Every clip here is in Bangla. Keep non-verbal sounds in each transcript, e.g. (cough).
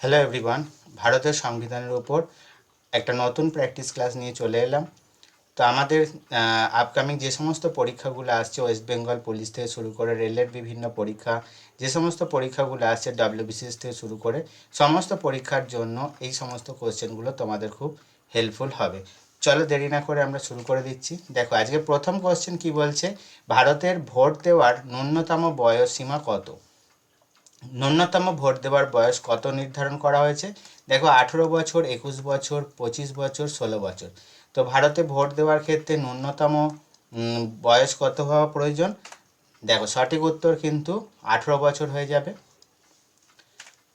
হ্যালো এভরিওয়ান ভারতের সংবিধানের উপর একটা নতুন প্র্যাকটিস ক্লাস নিয়ে চলে এলাম। তো আমাদের আপকামিং যে সমস্ত পরীক্ষাগুলো আসছে ওয়েস্ট বেঙ্গল পুলিশ থেকে শুরু করে রেলের বিভিন্ন পরীক্ষা, যে সমস্ত পরীক্ষাগুলো আসছে ডাব্লিউবিসিএস থেকে শুরু করে, সমস্ত পরীক্ষার জন্য এই সমস্ত কোশ্চেনগুলো তোমাদের খুব হেল্পফুল হবে। চলো দেরি না করে আমরা শুরু করে দিচ্ছি। দেখো, আজকে প্রথম কোশ্চেন কি বলছে? ভারতের ভোট দেওয়ার ন্যূনতম বয়স সীমা কত? ন্যূনতম ভোট দেওয়ার বয়স কত নির্ধারণ করা হয়েছে? দেখো, আঠেরো বছর, একুশ বছর, পঁচিশ বছর, ষোলো বছর। তো ভারতে ভোট দেওয়ার ক্ষেত্রে ন্যূনতম বয়স কত হওয়া প্রয়োজন? দেখো, সঠিক উত্তর কিন্তু আঠেরো বছর হয়ে যাবে।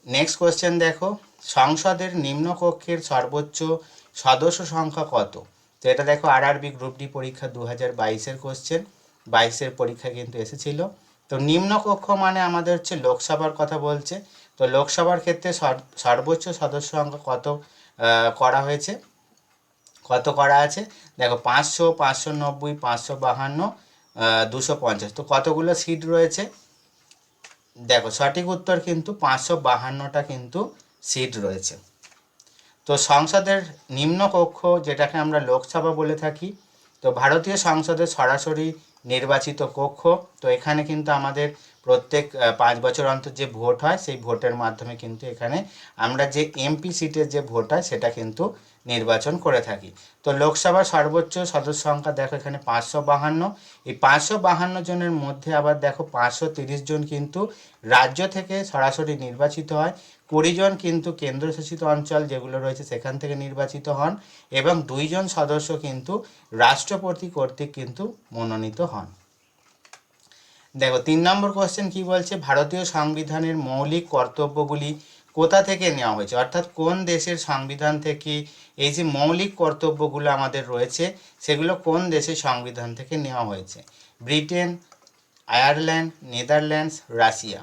নেক্সট কোয়েশ্চেন দেখো, সংসদের নিম্নকক্ষের সর্বোচ্চ সদস্য সংখ্যা কত? তো এটা দেখো আরআরবি গ্রুপ ডি পরীক্ষা দু হাজার বাইশের কোশ্চেন বাইশের পরীক্ষা কিন্তু এসেছিল। তো নিম্নকক্ষ মানে আমাদের হচ্ছে লোকসভার কথা বলছে। তো লোকসভার ক্ষেত্রে সর- সর্বোচ্চ সদস্য সংখ্যা কত করা হয়েছে? কত করা আছে? দেখো, পাঁচশো পাঁচশো নব্বই, পাঁচশো বাহান্ন দুশো পঞ্চাশ। তো কতগুলো সিট রয়েছে? দেখো, সঠিক উত্তর কিন্তু পাঁচশো বাহান্নটা কিন্তু সিট রয়েছে। তো সংসদের নিম্নকক্ষ, যেটাকে আমরা লোকসভা বলে থাকি, তো ভারতীয় সংসদের সরাসরি নির্বাচিত কক্ষ। তো এখানে কিন্তু আমাদের প্রত্যেক পাঁচ বছর অন্তর যে ভোট হয়, সেই ভোটের মাধ্যমে কিন্তু এখানে আমরা যে এমপি সিটের যে ভোট হয়, সেটা কিন্তু নির্বাচন করে থাকি। তো লোকসভার সর্বোচ্চ সদস্য সংখ্যা দেখো এখানে পাঁচশো বাহান্ন। এই পাঁচশো বাহান্ন জনের মধ্যে আবার দেখো পাঁচশো তিরিশ জন কিন্তু রাজ্য থেকে সরাসরি নির্বাচিত হয়। কুড়ি জন কিন্তু কেন্দ্রশাসিত অঞ্চল যেগুলো রয়েছে সেখান থেকে নির্বাচিত হন এবং দুইজন সদস্য কিন্তু রাষ্ট্রপতি কর্তৃক কিন্তু মনোনীত হন। দেখো, তিন নম্বর কোয়েশ্চেন কি বলছে? ভারতীয় সংবিধানের মৌলিক কর্তব্যগুলি কোথা থেকে নেওয়া হয়েছে? অর্থাৎ কোন দেশের সংবিধান থেকে এই যে মৌলিক কর্তব্যগুলো আমাদের রয়েছে, সেগুলো কোন দেশের সংবিধান থেকে নেওয়া হয়েছে? Britain, Ireland, Netherlands, Russia.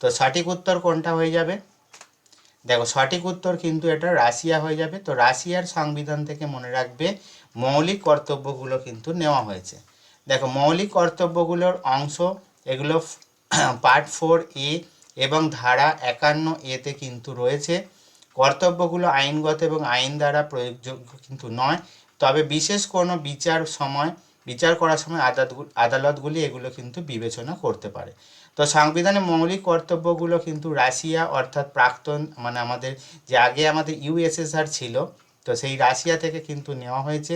তো সঠিক উত্তর কোনটা হয়ে যাবে? দেখো, সঠিক উত্তর কিন্তু এটা রাশিয়া হয়ে যাবে। তো রাশিয়ার সংবিধান থেকে মনে রাখবে, মৌলিক কর্তব্যগুলো কিন্তু নেওয়া হয়েছে। দেখো, মৌলিক কর্তব্যগুলোর অংশ এগুলো পার্ট ফোর এ এবং ধারা একান্ন এতে কিন্তু রয়েছে। কর্তব্যগুলো আইনগত এবং আইন দ্বারা প্রয়োগযোগ্য কিন্তু নয়। তবে বিশেষ কোনো বিচার সময়, বিচার করার সময় আদালত আদালতগুলি এগুলো কিন্তু বিবেচনা করতে পারে। তো সংবিধানে মৌলিক কর্তব্যগুলো কিন্তু রাশিয়া অর্থাৎ প্রাক্তন মানে আমাদের যে আগে আমাদের ইউএসএসআর ছিল, তো সেই রাশিয়া থেকে কিন্তু নেওয়া হয়েছে।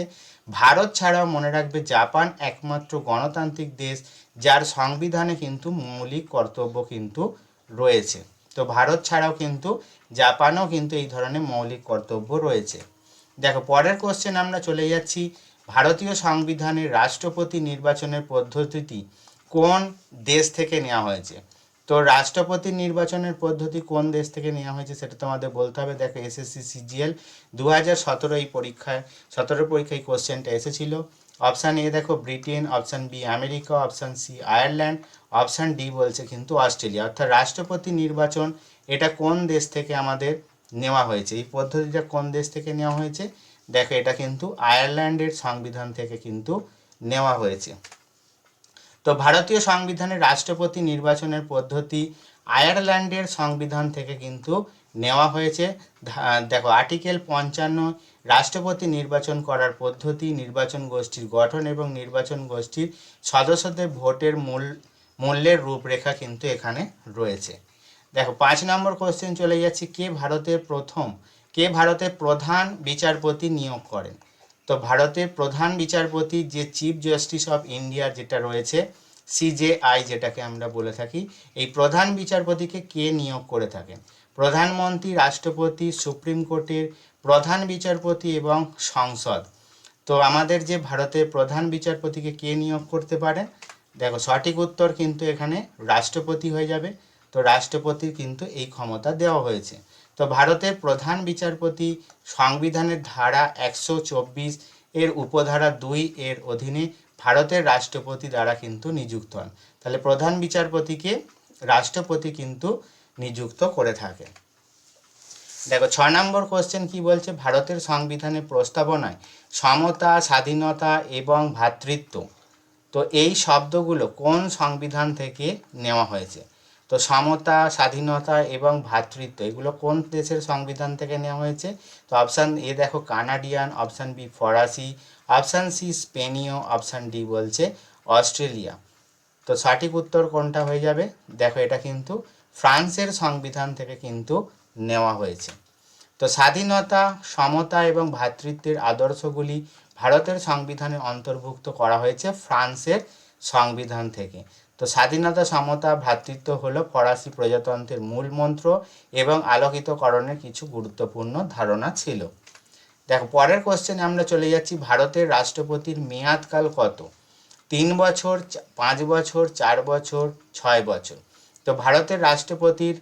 ভারত ছাড়াও মনে রাখবে জাপান একমাত্র গণতান্ত্রিক দেশ, যার সংবিধানে কিন্তু মৌলিক কর্তব্য কিন্তু রয়েছে। তো ভারত ছাড়াও কিন্তু জাপানও কিন্তু এই ধরনের মৌলিক কর্তব্য রয়েছে। দেখো, পরের কোশ্চেন আমরা চলে যাচ্ছি। ভারতীয় সংবিধানের রাষ্ট্রপতি নির্বাচনের পদ্ধতিটি কোন দেশ থেকে নেওয়া হয়েছে? তো রাষ্ট্রপতি নির্বাচনের পদ্ধতি কোন দেশ থেকে নেওয়া হয়েছে সেটা তোমাদের বলতে হবে। দেখো এসএসসি সিজিএল দু হাজার সতেরো এই পরীক্ষায়, সতেরো পরীক্ষায় কোশ্চেনটা এসেছিল। অপশান এ দেখো Britain option B America option C Ireland option D বলছে কিন্তু অস্ট্রেলিয়া অর্থাৎ রাষ্ট্রপতি নির্বাচন এটা কোন দেশ থেকে আমাদের নেওয়া হয়েছে? এই পদ্ধতিটা কোন দেশ থেকে নেওয়া হয়েছে? দেখো, এটা কিন্তু আয়ারল্যান্ডের সংবিধান থেকে কিন্তু নেওয়া হয়েছে। তো ভারতীয় সংবিধানের রাষ্ট্রপতি নির্বাচনের পদ্ধতি আয়ারল্যান্ডের সংবিধান থেকে কিন্তু নেওয়া হয়েছে। দেখো, আর্টিকেল পঞ্চান্ন, রাষ্ট্রপতি নির্বাচন করার পদ্ধতি, নির্বাচন গোষ্ঠীর গঠন এবং নির্বাচন গোষ্ঠীর সদস্যদের ভোটের মূল, মূল্যের রূপরেখা কিন্তু এখানে রয়েছে। দেখো, পাঁচ নম্বর কোশ্চেন চলে যাচ্ছে, কে ভারতের প্রথম, কে ভারতের প্রধান বিচারপতি নিয়োগ করেন? তো ভারতের প্রধান বিচারপতি যে চিফ জাস্টিস অফ ইন্ডিয়া যেটা রয়েছে সিজেআই যেটাকে আমরা বলে থাকি, এই প্রধান বিচারপতিকে কে নিয়োগ করে থাকেন প্রধানমন্ত্রী, রাষ্ট্রপতি, সুপ্রিম কোর্টের প্রধান বিচারপতি এবং সংসদ। তো আমাদের যে ভারতের প্রধান বিচারপতিকে কে নিয়োগ করতে পারেন দেখো, সঠিক উত্তর কিন্তু এখানে রাষ্ট্রপতি হয়ে যাবে। তো রাষ্ট্রপতির কিন্তু এই ক্ষমতা দেওয়া হয়েছে। তো ভারতের প্রধান বিচারপতি সংবিধানের ধারা একশো চব্বিশ এর উপধারা দুই এর অধীনে ভারতের রাষ্ট্রপতি দ্বারা কিন্তু নিযুক্ত হন। তাহলে প্রধান বিচারপতিকে রাষ্ট্রপতি কিন্তু নিযুক্ত করে থাকে দেখো, ছ নম্বর কোশ্চেন কি বলছে? ভারতের সংবিধানের প্রস্তাবনায় সমতা, স্বাধীনতা এবং ভ্রাতৃত্ব তো এই শব্দগুলো কোন সংবিধান থেকে নেওয়া হয়েছে? তো সমতা, স্বাধীনতা এবং ভ্রাতৃত্ব এগুলো কোন দেশের সংবিধান থেকে নেওয়া হয়েছে? তো অপশান এ দেখো, কানাডিয়ান অপশান বি ফরাসি অপশান সি স্পেনীয় অপশান ডি বলছে অস্ট্রেলিয়া। তো সঠিক উত্তর কোনটা হয়ে যাবে? দেখো এটা কিন্তু ফ্রান্সের সংবিধান থেকে কিন্তু নেওয়া হয়েছে। তো স্বাধীনতা, সমতা এবং ভ্রাতৃত্বের আদর্শগুলি ভারতের সংবিধানে অন্তর্ভুক্ত করা হয়েছে ফ্রান্সের সংবিধান থেকে। তো স্বাধীনতা, সমতা, ভ্রাতৃত্ব হলো ফরাসি প্রজাতন্ত্রের মূল মন্ত্র এবং আলোকিতকরণের কিছু গুরুত্বপূর্ণ ধারণা ছিল। দেখো, পরের কোশ্চেনে আমরা চলে যাচ্ছি, ভারতের রাষ্ট্রপতির মেয়াদকাল কত? তিন বছর পাঁচ বছর, চার বছর, ছয় বছর। তো ভারতের রাষ্ট্রপতির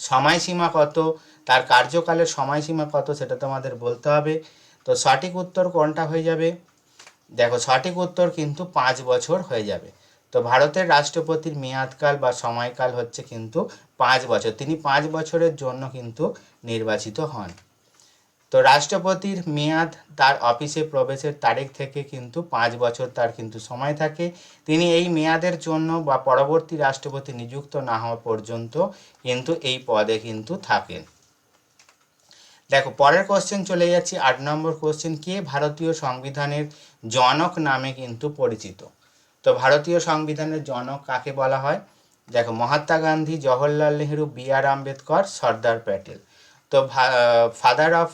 সময়সীমা কত? তার কার্যকালের সময়সীমা কত? সেটা তোমাদের বলতে হবে। তো সঠিক উত্তর কোনটা হয়ে যাবে? দেখো, সঠিক উত্তর কিন্তু পাঁচ বছর হয়ে যাবে। তো ভারতের রাষ্ট্রপতির মেয়াদকাল বা সময়কাল হচ্ছে কিন্তু পাঁচ বছর। তিনি পাঁচ বছরের জন্য কিন্তু নির্বাচিত হন। তো রাষ্ট্রপতির মেয়াদ তার অফিসে প্রবেশের তারিখ থেকে কিন্তু পাঁচ বছর তার কিন্তু সময় থাকে। তিনি এই মেয়াদের জন্য বা পরবর্তী রাষ্ট্রপতি নিযুক্ত না হওয়া পর্যন্ত কিন্তু এই পদে কিন্তু থাকেন। দেখো, পরের কোশ্চেন চলে যাচ্ছি। আট নম্বর কোশ্চেন কে ভারতীয় সংবিধানের জনক নামে কিন্তু পরিচিত? তো ভারতীয় সংবিধানের জনক কাকে বলা হয়? দেখো, মহাত্মা গান্ধী, জওহরলাল নেহেরু, বি আর আম্বেদকর, সর্দার প্যাটেল। তো ফাদার অফ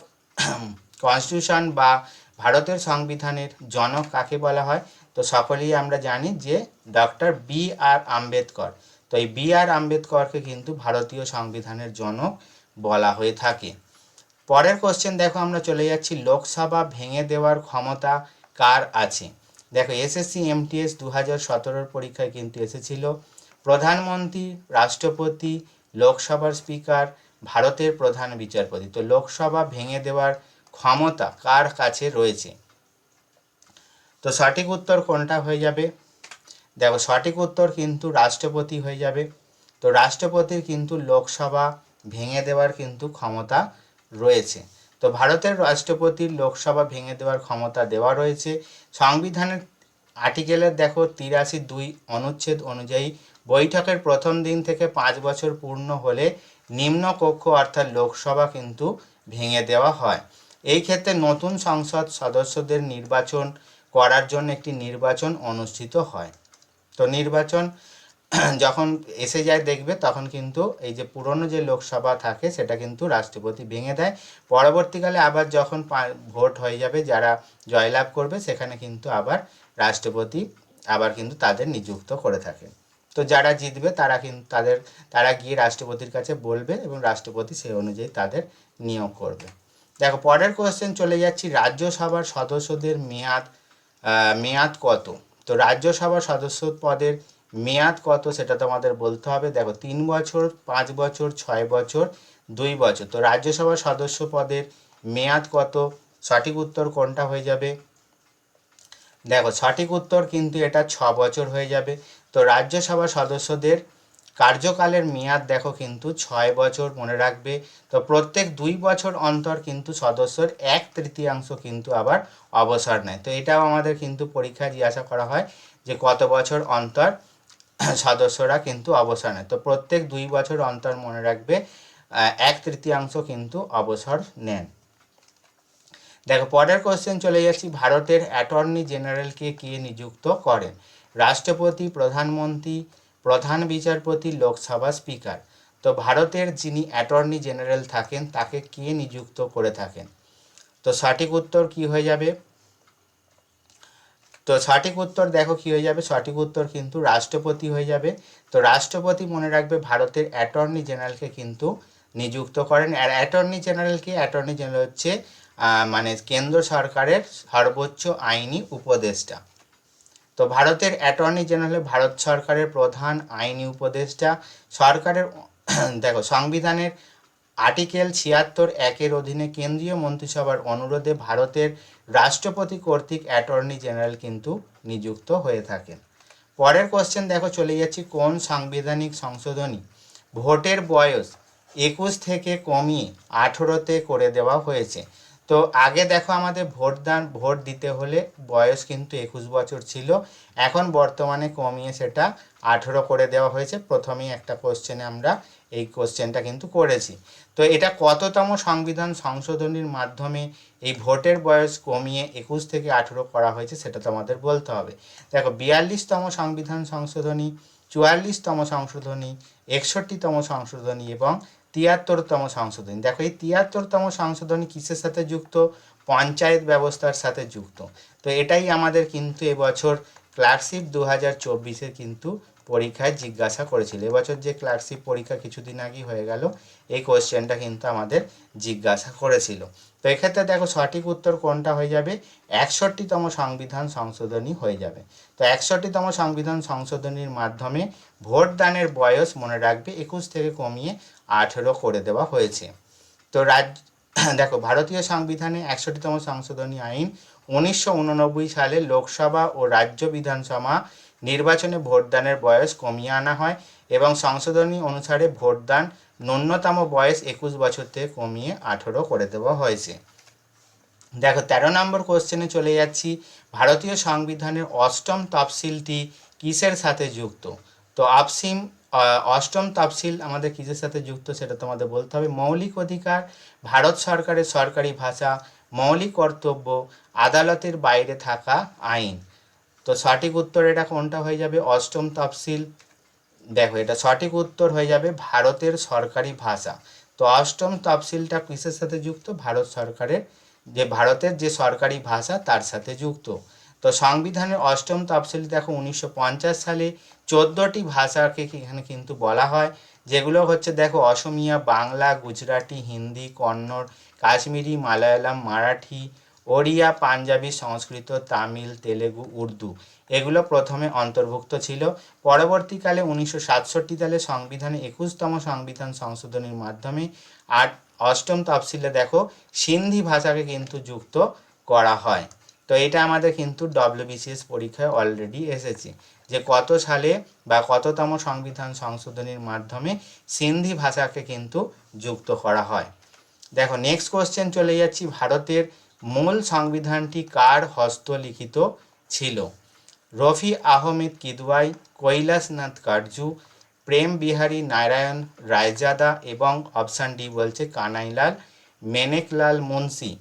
কনস্টিটিউশন বা ভারতের সংবিধানের জনক কাকে বলা হয়? তো সকলেই আমরা জানি যে ডক্টর বি আর আম্বেদকর। তো এই বি আর আম্বেদকরকে কিন্তু ভারতীয় সংবিধানের জনক বলা হয়ে থাকে। পরের কোশ্চেন দেখো, আমরা চলে যাচ্ছি, লোকসভা ভেঙে দেওয়ার ক্ষমতা কার আছে? দেখো এসএসসি এমটিএস দু হাজার সতেরোর পরীক্ষায় কিন্তু এসেছিল। প্রধানমন্ত্রী, রাষ্ট্রপতি, লোকসভার স্পিকার, ভারতের প্রধান বিচারপতি। তো লোকসভা ভেঙে দেওয়ার ক্ষমতা কার কাছে রয়েছে? তো সঠিক উত্তর কোনটা হয়ে যাবে? দেখো, সঠিক উত্তর কিন্তু রাষ্ট্রপতি হয়ে যাবে। তো রাষ্ট্রপতির কিন্তু লোকসভা ভেঙে দেওয়ার কিন্তু ক্ষমতা রয়েছে। তো ভারতের রাষ্ট্রপতির লোকসভা ভেঙে দেওয়ার ক্ষমতা দেওয়া রয়েছে। সংবিধানের আর্টিকেলের দেখো তিরাশি দুই অনুচ্ছেদ অনুযায়ী বৈঠকের প্রথম দিন থেকে পাঁচ বছর পূর্ণ হলে নিম্ন কক্ষ অর্থাৎ লোকসভা কিন্তু ভেঙে দেওয়া হয়। এই ক্ষেত্রে নতুন সংসদ সদস্যদের নির্বাচন করার জন্য একটি নির্বাচন অনুষ্ঠিত হয়। তো নির্বাচন (clears throat) যখন এসে যায় দেখবে, তখন কিন্তু এই যে পুরনো যে লোকসভা থাকে, সেটা কিন্তু রাষ্ট্রপতি ভেঙে দেয়। পরবর্তীকালে আবার যখন ভোট হয়ে যাবে, যারা জয়লাভ করবে, সেখানে কিন্তু আবার রাষ্ট্রপতি আবার কিন্তু তাদের নিযুক্ত করে থাকে। তো যারা জিতবে, তারা কিন্তু তাদের, তারা গিয়ে রাষ্ট্রপতির কাছে বলবে এবং রাষ্ট্রপতি সেই অনুযায়ী তাদের নিয়োগ করবে। দেখো, পরের কোশ্চেন চলে যাচ্ছি, রাজ্যসভার সদস্যদের মেয়াদ মেয়াদ কত? তো রাজ্যসভার সদস্য পদের মেয়াদ কত সেটা তোমাদের বলতে হবে। দেখো, তিন বছর, পাঁচ বছর, ছয় বছর, দুই বছর। তো রাজ্যসভার সদস্য পদের মেয়াদ কত? সঠিক উত্তর কোনটা হয়ে যাবে? দেখো, সঠিক উত্তর কিন্তু এটা ছ বছর হয়ে যাবে। তো রাজ্যসভা সদস্যদের কার্যকালের মেয়াদ দেখো কিন্তু ছয় বছর মনে রাখবে। তো প্রত্যেক দুই বছর অন্তর কিন্তু সদস্যর এক তৃতীয়াংশ কিন্তু আবার অবসর নেয়। তো এটাও আমাদের কিন্তু পরীক্ষায় জিজ্ঞাসা করা হয় যে কত বছর অন্তর সদস্যরা কিন্তু অবসর নেয়। তো প্রত্যেক দুই বছর অন্তর মনে রাখবে এক তৃতীয়াংশ কিন্তু অবসর নেন। দেখো, পরের কোশ্চেন চলে যাচ্ছি, ভারতের অ্যাটর্নি জেনারেলকে কে নিযুক্ত করেন? রাষ্ট্রপতি, প্রধানমন্ত্রী, প্রধান বিচারপতি, লোকসভা স্পিকার। তো ভারতের যিনি অ্যাটর্নি জেনারেল থাকেন, তাকে কে নিযুক্ত করে থাকেন? তো সঠিক উত্তর কি হয়ে যাবে? তো সঠিক উত্তর দেখো কি হয়ে যাবে? সঠিক উত্তর কিন্তু রাষ্ট্রপতি হয়ে যাবে। তো রাষ্ট্রপতি মনে রাখবে ভারতের অ্যাটর্নি জেনারেলকে কিন্তু নিযুক্ত করেন। আর অ্যাটর্নি জেনারেলকে অ্যাটর্নি জেনারেল হচ্ছে মানে কেন্দ্র সরকারের সর্বোচ্চ আইনি উপদেষ্টা। তো ভারতের অ্যাটর্নি জেনারেল ভারত সরকারের প্রধান আইনি উপদেষ্টা। সরকারের, দেখো, সংবিধানের আর্টিকেল ছিয়াত্তর একের অধীনে কেন্দ্রীয় মন্ত্রিসভার অনুরোধে ভারতের রাষ্ট্রপতি কর্তৃক অ্যাটর্নি জেনারেল কিন্তু নিযুক্ত হয়ে থাকেন। পরের কোশ্চেন দেখো, চলে যাচ্ছি, কোন সাংবিধানিক সংশোধনী ভোটের বয়স একুশ থেকে কমিয়ে আঠেরোতে করে দেওয়া হয়েছে? তো আগে দেখো আমাদের ভোটদান, ভোট দিতে হলে বয়স কিন্তু একুশ বছর ছিল, এখন বর্তমানে কমিয়ে সেটা আঠেরো করে দেওয়া হয়েছে। প্রথমেই একটা কোশ্চেনে আমরা এই কোশ্চেনটা কিন্তু করেছি। তো এটা কততম সংবিধান সংশোধনীর মাধ্যমে এই ভোটের বয়স কমিয়ে একুশ থেকে আঠেরো করা হয়েছে সেটা তো আমাদের বলতে হবে। দেখো, বিয়াল্লিশতম সংবিধান সংশোধনী, চুয়াল্লিশতম সংশোধনী, একষট্টিতম সংশোধনী এবং তিয়াত্তরতম সংশোধনী। দেখো, এই তিয়াত্তরতম সংশোধনী কিসের সাথে যুক্ত? পঞ্চায়েত ব্যবস্থার সাথে যুক্ত। তো এটাই আমাদের কিন্তু এবছর ক্লার্কশিপ দু হাজার চব্বিশের কিন্তু পরীক্ষায় জিজ্ঞাসা করেছিল। এবছর যে ক্লার্কশিপ পরীক্ষা কিছুদিন আগেই হয়ে গেল, এই কোশ্চেনটা কিন্তু আমাদের জিজ্ঞাসা করেছিল। তো এক্ষেত্রে দেখো সঠিক উত্তর কোনটা হয়ে যাবে? একষট্টিতম সংবিধান সংশোধনী হয়ে যাবে। তো একষট্টিতম সংবিধান সংশোধনীর মাধ্যমে ভোটদানের বয়স মনে রাখবে একুশ থেকে কমিয়ে আঠেরো করে দেওয়া হয়েছে। তো রাজ্য (clears throat) দেখো ভারতীয় সংবিধানে একষট্টিতম সংশোধনী আইন উনিশশো উননব্বই সালে লোকসভা ও রাজ্য বিধানসভা নির্বাচনে ভোটদানের বয়স কমিয়ে আনা হয় এবং সংশোধনী অনুসারে ভোটদান ন্যূনতম বয়স একুশ বছর থেকে কমিয়ে আঠেরো করে দেওয়া হয়েছে। দেখো, তেরো নম্বর কোশ্চেনে চলে যাচ্ছি। ভারতীয় সংবিধানের অষ্টম তফসিলটি কিসের সাথে যুক্ত? তো আপসিম অষ্টম তফসিল আমাদের কিসের সাথে যুক্ত সেটা তোমাদের বলতে হবে। মৌলিক অধিকার, ভারত সরকারের সরকারি ভাষা, মৌলিক কর্তব্য, আদালতের বাইরে থাকা আইন। তো সঠিক উত্তর এটা কোনটা হয়ে যাবে? অষ্টম তফসিল। দেখো, এটা সঠিক উত্তর হয়ে যাবে ভারতের সরকারি ভাষা। তো অষ্টম তফসিলটা কিসের সাথে যুক্ত? ভারত সরকারের যে ভারতের যে সরকারি ভাষা তার সাথে যুক্ত। তো সংবিধানের অষ্টম তফসিল দেখো উনিশশো পঞ্চাশ সালে চোদ্দোটি ভাষাকে এখানে কিন্তু বলা হয়, যেগুলো হচ্ছে দেখো অসমিয়া, বাংলা, গুজরাটি, হিন্দি, কন্নড়, কাশ্মীরি, মালায়ালাম, মারাঠি ওড়িয়া, পাঞ্জাবি, সংস্কৃত, তামিল, তেলেগু, উর্দু এগুলো প্রথমে অন্তর্ভুক্ত ছিল। পরবর্তীকালে উনিশশো সাতষট্টি সালে সংবিধানে একুশতম সংবিধান সংশোধনের মাধ্যমে আট অষ্টম তফসিলে দেখো সিন্ধি ভাষাকে কিন্তু যুক্ত করা হয়। তো এটা আমাদের কিন্তু ডব্লিউবিসিএস পরীক্ষায় অলরেডি এসেছে যে কত সালে বা কততম সংবিধান সংশোধনের মাধ্যমে সিন্ধি ভাষাকে কিন্তু যুক্ত করা হয়। দেখো নেক্সট কোশ্চেন চলে যাচ্ছি ভারতের মূল সংবিধানটি কার হস্তলিখিত ছিল? রফি আহমেদ কিদওয়াই, কৈলাসনাথ কাটজু প্রেম বিহারী নারায়ণ রায়জাদা এবং অপশান ডি বলছে কানাইলাল মেনেকলাল মুন্সি।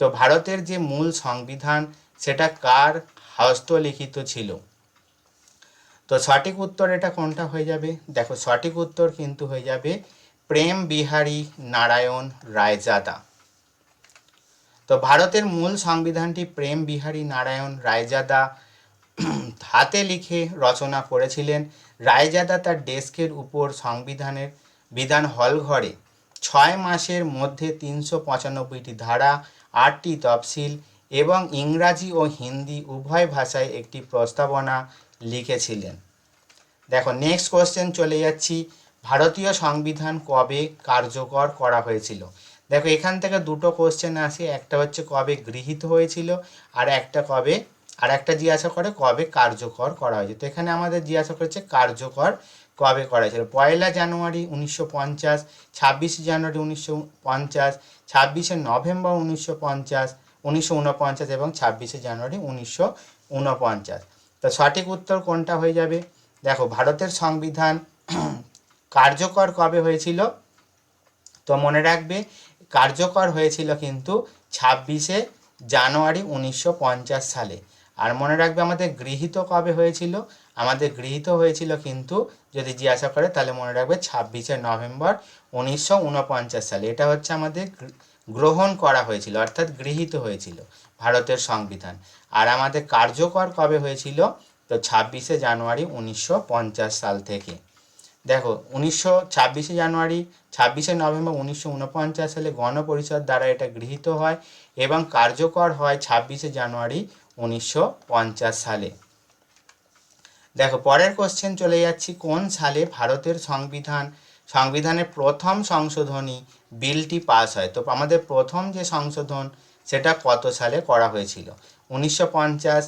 তো ভারতের যে মূল সংবিধান, সেটা কার হস্তলিখিত ছিল? তো সঠিক উত্তর এটা কোনটা হয়ে যাবে? দেখো সঠিক উত্তর কিন্তু হয়ে যাবে প্রেম বিহারী নারায়ণ রায়জাদা। তো ভারতের মূল সংবিধানটি প্রেম বিহারী নারায়ণ রায়জাদা হাতে লিখে রচনা করেছিলেন। রায়জাদা তার ডেস্কের উপর সংবিধানের বিধান হল ঘরে ছয় মাসের মধ্যে তিনশো পঁচানব্বইটি ধারা, আটটি তফসিল এবং ইংরাজি ও হিন্দি উভয় ভাষায় একটি প্রস্তাবনা লিখেছিলেন। দেখো নেক্সট কোশ্চেন চলে যাচ্ছি। ভারতীয় সংবিধান কবে কার্যকর করা হয়েছিল? দেখো, এখান থেকে দুটো কোশ্চেন আসে। একটা হচ্ছে কবে গৃহীত হয়েছিল, আর একটা কবে, আর একটা জিজ্ঞাসা করে কবে কার্যকর করা হয়েছে। তো এখানে আমাদের জিজ্ঞাসা করেছে কার্যকর কবে করা হয়েছিল। পয়লা জানুয়ারি উনিশশো পঞ্চাশ, ছাব্বিশে জানুয়ারি উনিশশো পঞ্চাশ, ছাব্বিশে নভেম্বর উনিশশো পঞ্চাশ, উনিশশো উনপঞ্চাশ এবং ছাব্বিশে জানুয়ারি উনিশশো উনপঞ্চাশ। তো সঠিক উত্তর কোনটা হয়ে যাবে? দেখো, ভারতের সংবিধান (clears throat) কার্যকর কবে হয়েছিল? তো মনে রাখবে কার্যকর হয়েছিল কিন্তু ছাব্বিশে জানুয়ারি উনিশশো পঞ্চাশ সালে। আর মনে রাখবে আমাদের গৃহীত কবে হয়েছিল? আমাদের গৃহীত হয়েছিল কিন্তু যদি জিজ্ঞাসা করে তাহলে মনে রাখবে ছাব্বিশে নভেম্বর উনিশশো উনপঞ্চাশ সালে। এটা হচ্ছে আমাদের গ্র- গ্রহণ করা হয়েছিল, অর্থাৎ গৃহীত হয়েছিল ভারতের সংবিধান। আর আমাদের কার্যকর কবে হয়েছিল? তো ছাব্বিশে জানুয়ারি উনিশশো পঞ্চাশ সাল থেকে। দেখো, উনিশশো ছাব্বিশে জানুয়ারি, ছাব্বিশে নভেম্বর উনিশশো উনপঞ্চাশ সালে গণপরিষদ দ্বারা এটা গৃহীত হয় এবং কার্যকর হয় ছাব্বিশে জানুয়ারি উনিশশো পঞ্চাশ সালে। দেখো, পরের কোশ্চেন চলে যাচ্ছি, কোন সালে ভারতের সংবিধান, সংবিধানের প্রথম সংশোধনী বিলটি পাস হয়? তো আমাদের প্রথম যে সংশোধন, সেটা কত সালে করা হয়েছিল? উনিশশো পঞ্চাশ,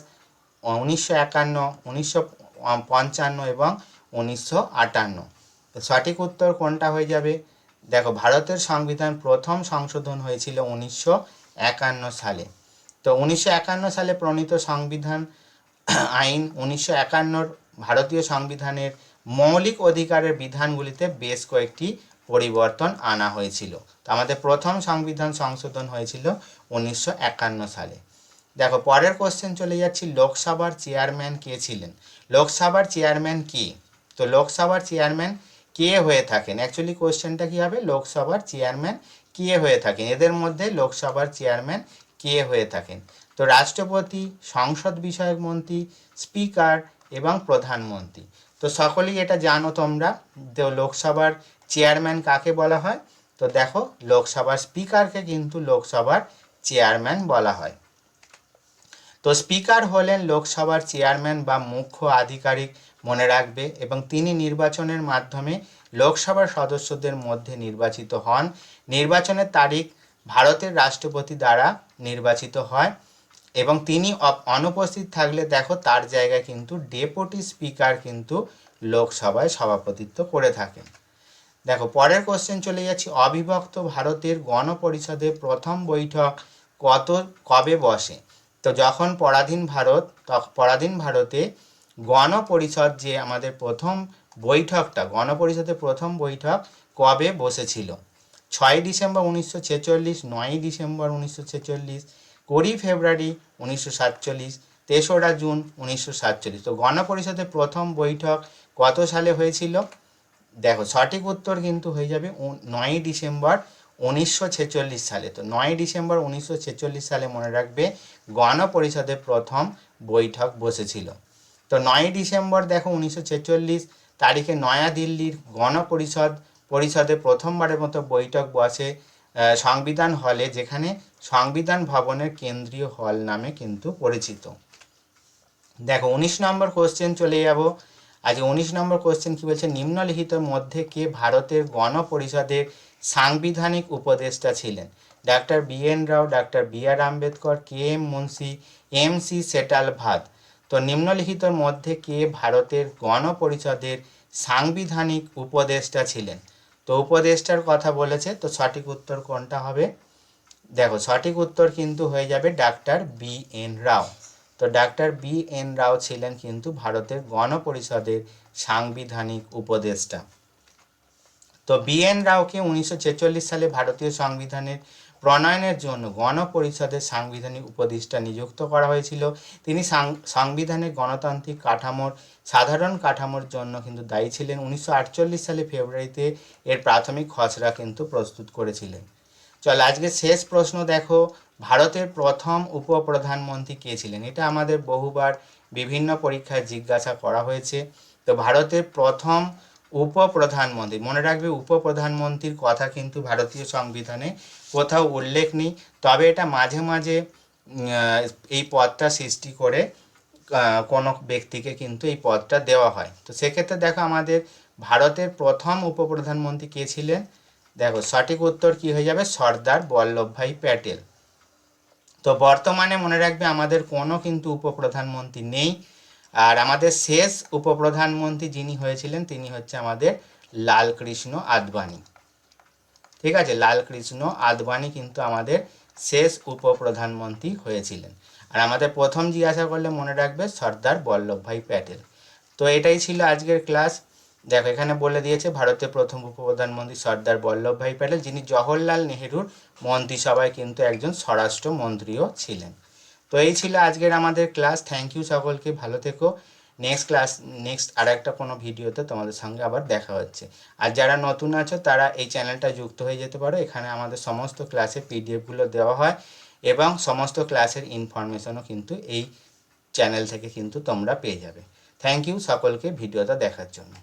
উনিশশো একান্ন, উনিশশো পঞ্চান্ন এবং উনিশশো আটান্ন। সঠিক উত্তর কোনটা হয়ে যাবে? দেখো, ভারতের সংবিধান প্রথম সংশোধন হয়েছিল উনিশশো একান্ন সালে। তো উনিশশো একান্ন সালে প্রণীত সংবিধান, আইন উনিশশো একান্নর ভারতীয় সংবিধানের মৌলিক অধিকারের বিধানগুলিতে বেশ কয়েকটি পরিবর্তন আনা হয়েছিল। তো আমাদের প্রথম সংবিধান সংশোধন হয়েছিল উনিশশো একান্ন সালে। দেখো, পরের কোশ্চেন চলে যাচ্ছি, লোকসভার চেয়ারম্যান কে ছিলেন? লোকসভার চেয়ারম্যান কি? তো লোকসভার চেয়ারম্যান কে হয়ে থাকেন? অ্যাকচুয়ালি কোশ্চেনটা কি হবে? লোকসভার চেয়ারম্যান কে হয়ে থাকেন? এদের মধ্যে লোকসভার চেয়ারম্যান কে হয়ে থাকেন? তো রাষ্ট্রপতি, সংসদ বিষয়ক মন্ত্রী, স্পিকার এবং প্রধানমন্ত্রী। তো সকলেই এটা জানো তোমরা, তো লোকসভার চেয়ারম্যান কাকে বলা হয়? তো দেখো, লোকসভার স্পিকারকে কিন্তু লোকসভার চেয়ারম্যান বলা হয়। তো স্পিকার হলেন লোকসভার চেয়ারম্যান বা মুখ্য আধিকারিক মনে রাখবে এবং তিনি নির্বাচনের মাধ্যমে লোকসভার সদস্যদের মধ্যে নির্বাচিত হন। নির্বাচনের তারিখ ভারতের রাষ্ট্রপতি দ্বারা নির্বাচিত হয় এবং তিনি অনুপস্থিত থাকলে দেখো তার জায়গায় কিন্তু ডেপুটি স্পিকার কিন্তু লোকসভায় সভাপতিত্ব করে থাকেন। দেখো পরের কোশ্চেন চলে যাচ্ছি। অবিভক্ত ভারতের গণপরিষদের প্রথম বৈঠক কত, কবে বসে? তো যখন পরাধীন ভারত পরাধীন ভারতে গণপরিষদ যে আমাদের প্রথম বৈঠকটা, গণপরিষদের প্রথম বৈঠক কবে বসেছিল? ছয় ডিসেম্বর উনিশশো ছেচল্লিশ নয়ই ডিসেম্বর উনিশশো ছেচল্লিশ, কুড়ি ফেব্রুয়ারি উনিশশো সাতচল্লিশ, তেসরা জুন উনিশশো সাতচল্লিশ। তো গণপরিষদের প্রথম বৈঠক কত সালে হয়েছিল? দেখো, সঠিক উত্তর কিন্তু হয়ে যাবে নয়ই ডিসেম্বর উনিশশো ছেচল্লিশ সালে। তো নয় ডিসেম্বর উনিশশো ছেচল্লিশ সালে মনে রাখবে গণপরিষদের প্রথম বৈঠক বসেছিল। তো নয়ই ডিসেম্বর, দেখো, উনিশশো ছেচল্লিশ তারিখে নয়াদিল্লির গণপরিষদ পরিষদে প্রথমবারের মতো বৈঠক বসে সংবিধান হলে, যেখানে সংবিধান ভবনের কেন্দ্রীয় হল নামে কিন্তু পরিচিত। দেখো, উনিশ নম্বর কোশ্চেন চলে যাব। আজ উনিশ নম্বর কোশ্চেন কি বলছে? নিম্নলিখিত মধ্যে কে ভারতের গণপরিষদের সাংবিধানিক উপদেষ্টা ছিলেন? Doctor B N Rao, doctor B R Ambedkar, K M Munshi, M C Setalvad তো নিম্নলিখিতর মধ্যে কে ভারতের গণপরিষদের সাংবিধানিক উপদেষ্টা ছিলেন? তো উপদেষ্টার কথা বলেছে, তো সঠিক উত্তর কোনটা হবে? দেখো, সঠিক উত্তর কিন্তু হয়ে যাবে ডাক্তার বি এন রাও। তো ডাক্তার বি এন রাও ছিলেন কিন্তু ভারতের গণপরিষদের সাংবিধানিক উপদেষ্টা। তো বি এন রাওকে উনিশশো ছেচল্লিশ সালে ভারতীয় সংবিধানের প্রণয়নের জন্য গণপরিষদের সাংবিধানিক উপদেষ্টা নিযুক্ত করা হয়েছিল। তিনি সংবিধানের গণতান্ত্রিক কাঠামোর, সাধারণ কাঠামোর জন্য কিন্তু দায়ী ছিলেন। উনিশশো আটচল্লিশ সালে ফেব্রুয়ারিতে এর প্রাথমিক খসড়া কিন্তু প্রস্তুত করেছিলেন। চল, আজকে শেষ প্রশ্ন দেখো। ভারতের প্রথম উপপ্রধানমন্ত্রী কে ছিলেন? এটা আমাদের বহুবার বিভিন্ন পরীক্ষায় জিজ্ঞাসা করা হয়েছে। তো ভারতের প্রথম উপপ্রধানমন্ত্রী, মনে রাখবে উপপ্রধানমন্ত্রীর কথা কিন্তু ভারতীয় সংবিধানে কোথাও উল্লেখ নেই। তবে এটা মাঝে মাঝে এই পদটা সৃষ্টি করে কোনো ব্যক্তিকে কিন্তু এই পদটা দেওয়া হয়। তো সেক্ষেত্রে দেখো আমাদের ভারতের প্রথম উপপ্রধানমন্ত্রী কে ছিলেন? দেখো, সঠিক উত্তর কি হয়ে যাবে? সর্দার বল্লভভাই প্যাটেল। তো বর্তমানে মনে রাখবে আমাদের কোনো কিন্তু উপপ্রধানমন্ত্রী নেই। আর আমাদের শেষ উপপ্রধানমন্ত্রী যিনি হয়েছিলেন, তিনি হচ্ছে আমাদের লালকৃষ্ণ আদবানি। ঠিক আছে, লালকৃষ্ণ আদবানি কিন্তু আমাদের শেষ উপপ্রধানমন্ত্রী হয়েছিলেন। আর আমাদের প্রথম জিজ্ঞাসা করলে মনে রাখবে সর্দার বল্লভভাই প্যাটেল। তো এটাই ছিল আজকের ক্লাস। দেখো, এখানে বলে দিয়েছে ভারতের প্রথম উপপ্রধানমন্ত্রী সর্দার বল্লভভাই প্যাটেল, যিনি জওহরলাল নেহেরুর মন্ত্রিসভায় কিন্তু একজন স্বরাষ্ট্র মন্ত্রীও ছিলেন। তো এই ছিল আজকের আমাদের ক্লাস। থ্যাংক ইউ সকলকে, ভালো থেকো। নেক্সট ক্লাস নেক্সট আর একটা কোনো ভিডিওতে তোমাদের সঙ্গে আবার দেখা হচ্ছে। আর যারা নতুন আছো, তারা এই চ্যানেলটা যুক্ত হয়ে যেতে পারো। এখানে আমাদের সমস্ত ক্লাসের পিডিএফগুলো দেওয়া হয় এবং সমস্ত ক্লাসের ইনফরমেশনও কিন্তু এই চ্যানেল থেকে কিন্তু তোমরা পেয়ে যাবে। থ্যাংক ইউ সকলকে ভিডিওটা দেখার জন্য।